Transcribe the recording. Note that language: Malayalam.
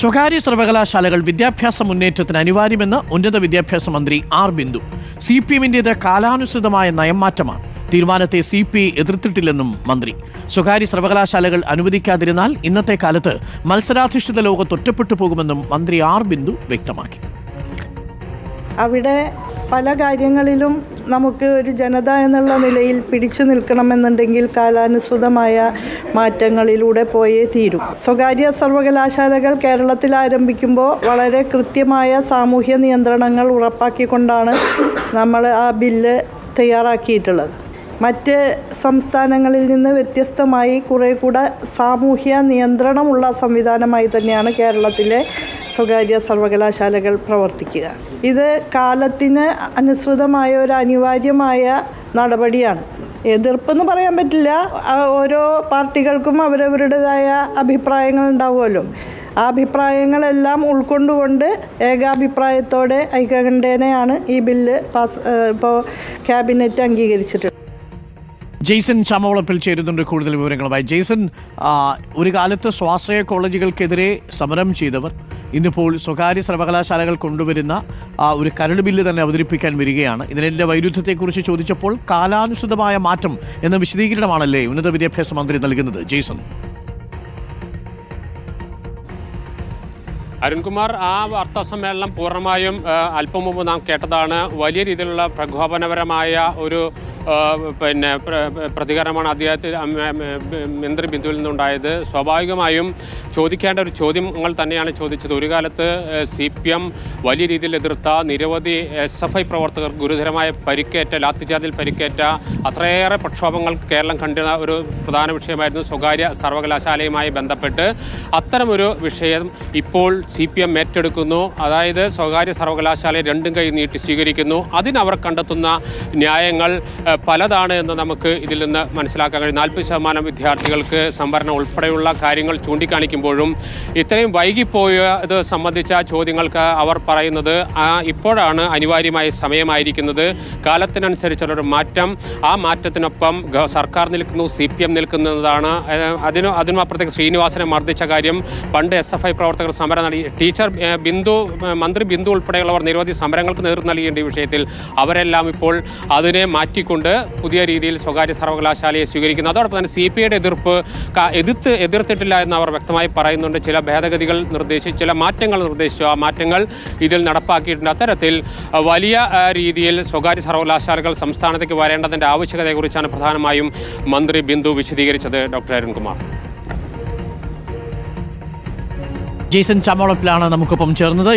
സ്വകാര്യ സർവകലാശാലകൾ വിദ്യാഭ്യാസ മുന്നേറ്റത്തിന് അനിവാര്യമെന്ന് ഉന്നത വിദ്യാഭ്യാസ മന്ത്രി ആർ ബിന്ദു. സി പി എമ്മിന്റേത് കാലാനുസൃതമായ നയം മാറ്റമാണ് തീരുമാനത്തെ സി പി ഐ എതിർത്തിട്ടില്ലെന്നും മന്ത്രി. സ്വകാര്യ സർവകലാശാലകൾ അനുവദിക്കാതിരുന്നാൽ ഇന്നത്തെ കാലത്ത് മത്സരാധിഷ്ഠിത ലോകത്ത് ഒറ്റപ്പെട്ടു പോകുമെന്നും മന്ത്രി ആർ ബിന്ദു വ്യക്തമാക്കി. അവിടെ പല കാര്യങ്ങളിലും നമുക്ക് ഒരു ജനത എന്നുള്ള നിലയിൽ പിടിച്ചു നിൽക്കണമെന്നുണ്ടെങ്കിൽ കാലാനുസൃതമായ മാറ്റങ്ങളിലൂടെ പോയേ തീരും. സ്വകാര്യ സർവകലാശാലകൾ കേരളത്തിൽ ആരംഭിക്കുമ്പോൾ വളരെ കൃത്യമായ സാമൂഹ്യ നിയന്ത്രണങ്ങൾ ഉറപ്പാക്കിക്കൊണ്ടാണ് നമ്മൾ ആ ബില്ല് തയ്യാറാക്കിയിട്ടുള്ളത്. മറ്റ് സംസ്ഥാനങ്ങളിൽ നിന്ന് വ്യത്യസ്തമായി കുറേ കൂടെ സാമൂഹ്യ നിയന്ത്രണമുള്ള സംവിധാനമായി തന്നെയാണ് കേരളത്തിലെ സ്വകാര്യ സർവകലാശാലകൾ പ്രവർത്തിക്കുക. ഇത് കാലത്തിന് അനുസൃതമായ ഒരു അനിവാര്യമായ നടപടിയാണ്. എതിർപ്പെന്ന് പറയാൻ പറ്റില്ല. ഓരോ പാർട്ടികൾക്കും അവരവരുടേതായ അഭിപ്രായങ്ങൾ ഉണ്ടാവുമല്ലോ. ആ അഭിപ്രായങ്ങളെല്ലാം ഉൾക്കൊണ്ടുകൊണ്ട് ഏകാഭിപ്രായത്തോടെ ഐക്യകണ്ഠേനയാണ് ഈ ബില്ല് പാസ് ഇപ്പോൾ ക്യാബിനറ്റ് അംഗീകരിച്ചിട്ടുള്ളത്. ജെയ്സൺ ചാമവളപ്പിൽ ചേരുന്നുണ്ട് കൂടുതൽ വിവരങ്ങളുമായി. ജെയ്സൺ ഒരു കാലത്ത് സ്വാശ്രയ കോളേജുകൾക്കെതിരെ സമരം ചെയ്തവർ ഇന്നിപ്പോൾ സ്വകാര്യ സർവകലാശാലകൾ കൊണ്ടുവരുന്ന ആ, ഒരു കരട് ബില്ല് തന്നെ അവതരിപ്പിക്കാൻ വരികയാണ്. ഇതിനെ വൈരുദ്ധ്യത്തെക്കുറിച്ച് ചോദിച്ചപ്പോൾ കാലാനുസൃതമായ മാറ്റം എന്ന വിശദീകരണമാണല്ലേ ഉന്നത വിദ്യാഭ്യാസ മന്ത്രി നൽകുന്നത്. ജെയ്സൺ അരുൺകുമാർ ആ വാർത്താ സമ്മേളനം പൂർണമായും അല്പം മുമ്പ് നാം കേട്ടതാണ്. വലിയ രീതിയിലുള്ള പ്രകോപനപരമായ ഒരു പിന്നെ പ്ര- പ്രതികരണമാണ് അദ്ദേഹത്തിൽ മന്ത്രി ബിന്ദുവിൽ നിന്നുണ്ടായത്. സ്വാഭാവികമായും ചോദിക്കേണ്ട ഒരു ചോദ്യം നിങ്ങൾ തന്നെയാണ് ചോദിച്ചത്. ഒരു കാലത്ത് സി പി എം വലിയ രീതിയിൽ എതിർത്ത നിരവധി എസ് എഫ് ഐ പ്രവർത്തകർ ഗുരുതരമായ പരിക്കേറ്റ ലാത്തിജാതിൽ പരിക്കേറ്റ അത്രയേറെ പ്രക്ഷോഭങ്ങൾ കേരളം കണ്ടിരുന്ന ഒരു പ്രധാന വിഷയമായിരുന്നു സ്വകാര്യ സർവകലാശാലയുമായി ബന്ധപ്പെട്ട്. അത്തരമൊരു വിഷയം ഇപ്പോൾ സി പി എം ഏറ്റെടുക്കുന്നു. അതായത് സ്വകാര്യ സർവകലാശാല രണ്ടും കൈ നീട്ടി സ്വീകരിക്കുന്നു. അതിനവർ കണ്ടെത്തുന്ന ന്യായങ്ങൾ പലതാണ് എന്ന് നമുക്ക് ഇതിൽ നിന്ന് മനസ്സിലാക്കാൻ കഴിയും. നാൽപ്പത് ശതമാനം വിദ്യാർത്ഥികൾക്ക് സംവരണം ഉൾപ്പെടെയുള്ള കാര്യങ്ങൾ ചൂണ്ടിക്കാണിക്കുമ്പോഴും ഇത്രയും വൈകിപ്പോയത് സംബന്ധിച്ച ചോദ്യങ്ങൾക്ക് അവർ പറയുന്നത് ഇപ്പോഴാണ് അനിവാര്യമായ സമയമായിരിക്കുന്നത്. കാലത്തിനനുസരിച്ചുള്ളൊരു മാറ്റം. ആ മാറ്റത്തിനൊപ്പം സർക്കാർ നിൽക്കുന്നു സി പി എം നിൽക്കുന്നതാണ്. അതിന് അതിനപ്പുറത്തേക്ക് ശ്രീനിവാസനെ മർദ്ദിച്ച കാര്യം പണ്ട് എസ് എഫ് ഐ പ്രവർത്തകർ സമരം നൽകി ടീച്ചർ ബിന്ദു മന്ത്രി ബിന്ദു ഉൾപ്പെടെയുള്ളവർ നിരവധി സമരങ്ങൾക്ക് നേതൃത്വം നൽകേണ്ട വിഷയത്തിൽ അവരെല്ലാം ഇപ്പോൾ അതിനെ മാറ്റിക്കൊണ്ട് പുതിയ രീതിയിൽ സ്വകാര്യ സർവകലാശാലയെ സ്വീകരിക്കുന്നു. അതോടൊപ്പം തന്നെ സി പി ഐയുടെ എതിർപ്പ് എതിർത്ത് എതിർത്തിട്ടില്ല എന്ന് അവർ വ്യക്തമായി പറയുന്നുണ്ട്. ചില ഭേദഗതികൾ നിർദ്ദേശിച്ചു ചില മാറ്റങ്ങൾ നിർദ്ദേശിച്ചു. ആ മാറ്റങ്ങൾ ഇതിൽ നടപ്പാക്കിയിട്ടുണ്ട്. അത്തരത്തിൽ വലിയ രീതിയിൽ സ്വകാര്യ സർവകലാശാലകൾ സംസ്ഥാനത്തേക്ക് വരേണ്ടതിന്റെ ആവശ്യകതയെക്കുറിച്ചാണ് പ്രധാനമായും മന്ത്രി ബിന്ദു വിശദീകരിച്ചത്. ഡോക്ടർ അരുൺകുമാർ. ജെയ്സൺ ചമോളപ്പിലാണ് നമുക്കൊപ്പം ചേർന്നത്.